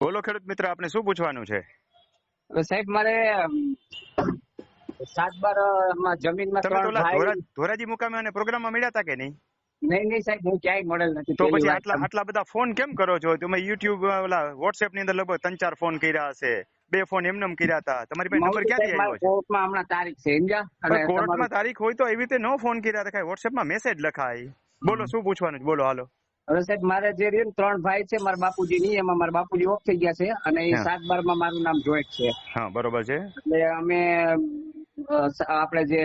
બોલો ખેડૂત મિત્ર આપને શું પૂછવાનું છે? સાહેબ મારે અમ, સાત બારમાં ધોરા- ધોરાજી મુકામે અને પ્રોગ્રામમાં મળ્યા હતા કે નહીં? નહીં નહીં સાહેબ હું ક્યાંય મળેલ નથી તો પછી આટલા આટલા બધા ફોન કેમ કરો છો? તમે યુટ્યુબ ઓલા વોટ્સએપની અંદર લગભગ ત્રણ ચાર ફોન કર્યા હશે. બે ફોન એમનેમ કર્યા હતા તમારી પાસે નંબર ક્યાંથી આવ્યો છે? કોર્ટમાં હમણાં તારીખ છે સમજ્યા? અને કોર્ટમાં તારીખ હોય તો એવી રીતે નો ફોન કર્યા રખાય વોટ્સએપમાં મેસેજ લખાય. બોલો શું પૂછવાનું છે? બોલો હાલો. હવે સાહેબ મારે જે રહ્યું ત્રણ ભાઈ છે મારા બાપુજી ની એમાં મારા બાપુજી ઓફ થઈ ગયા છે અને એ સાત બારમાં મારું નામ જોઈન્ટ છે. હા બરોબર છે. એટલે અમે આપણે જે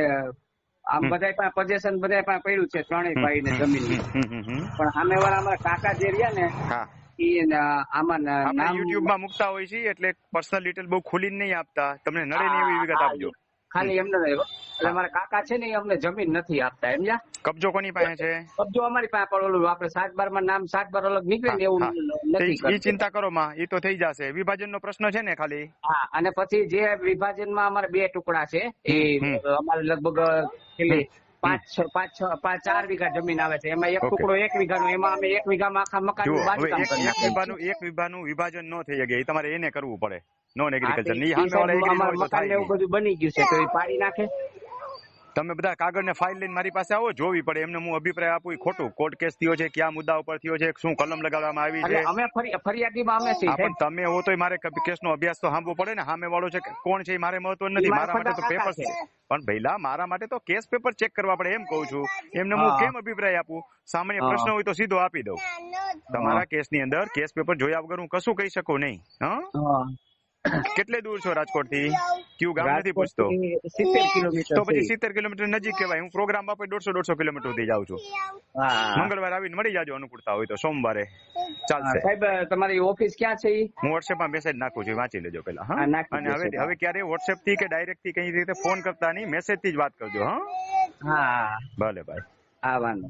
આમ. બધાય પાસે પોઝેશન બધાય પાસે પડ્યું છે ત્રણેય ભાઈ ને જમીન. પણ સામે વાળા અમારા કાકા જે રહ્યા ને આમાં યુટ્યુબમાં મુકતા હોય છે એટલે પર્સનલ ડિટેલ બહુ ખુલીને નહીં આપતા. તમને નડે ને એવી વિગત આપજો. ખાલી એમને એટલે મારા કાકા છે ને એ અમને જમીન નથી આપતા સમજ્યા? કબજો કોની પાસે છે? કબજો અમારી પાસે પણ ઓલું આપણે સાત બારમાં નામ સાત બાર અલગ નીકળે ને એવું નથી એ ચિંતા કરો માં એ તો થઈ જશે. વિભાજન નો પ્રશ્ન છે ને ખાલી. હા અને પછી જે વિભાજનમાં અમારે બે ટુકડા છે એ અમારે લગભગ કેટલી પાંચ છ પાંચ છ પાંચ ચાર વીઘા જમીન આવે છે. એમાં એક ટુકડો એક વીઘાનો એમાં અમે એક વીઘામાં આખા મકાન એક કરી એક વિભાજન ન થઈ શકે. એ તમારે એને કરવું પડે. નોન એગ્રીકલ્ચરની સામે વાળા મકાન ને એવું બધું બની ગયું છે તો એ પાડી નાખે. તમે બધા કાગળ ને ફાઇલ લઈને મારી પાસે આવો જોવી પડે. એમને હું અભિપ્રાય આપું ખોટું. કોર્ટ કેસ થયો છે ક્યાં મુદ્દા ઉપર થયો છે શું કલમ લગાડવામાં આવી છે. અમે ફરી ફરિયાદીમાં અમે છીએ પણ તમે હો તો મારે કેસ નો અભ્યાસ તો સાંભળવો પડે ને. સામે વાળો છે કોણ છે એ મારે મહત્વ નથી. મારા માટે તો પેપર છે. પણ ભઈલા મારા માટે તો કેસ પેપર ચેક કરવા પડે એમ કહું છું. એમને હું કેમ અભિપ્રાય આપું? સામાન્ય પ્રશ્ન હોય તો સીધો આપી દઉં. તમારા કેસની અંદર કેસ પેપર જોયા વગર હું કશું કહી શકું નહીં. હા. કેટલે દૂર છો રાજકોટથી કયું ગામ નથી પૂછતો? તો પછી સિત્તેર કિલોમીટર નજીક કહેવાય. હું પ્રોગ્રામ બાપે દોઢસો દોઢસો કિલોમીટર સુધી જાઉં છું. હા. મંગળવારે આવીને મળી જાજો અનુકૂળતા હોય તો. સોમવારે ચાલશે. સાહેબ તમારી ઓફિસ ક્યાં છે હું વોટ્સએપમાં મેસેજ નાખું છું. વાંચી લેજો પેલા હા? અને હવે હવે ક્યારે? વોટ્સએપથી કે ડાયરેક્ટથી કઈ રીતે ફોન કરતા નહીં મેસેજથી જ વાત કરજો હા? હા. ભલે ભાઈ. હા વાંધો.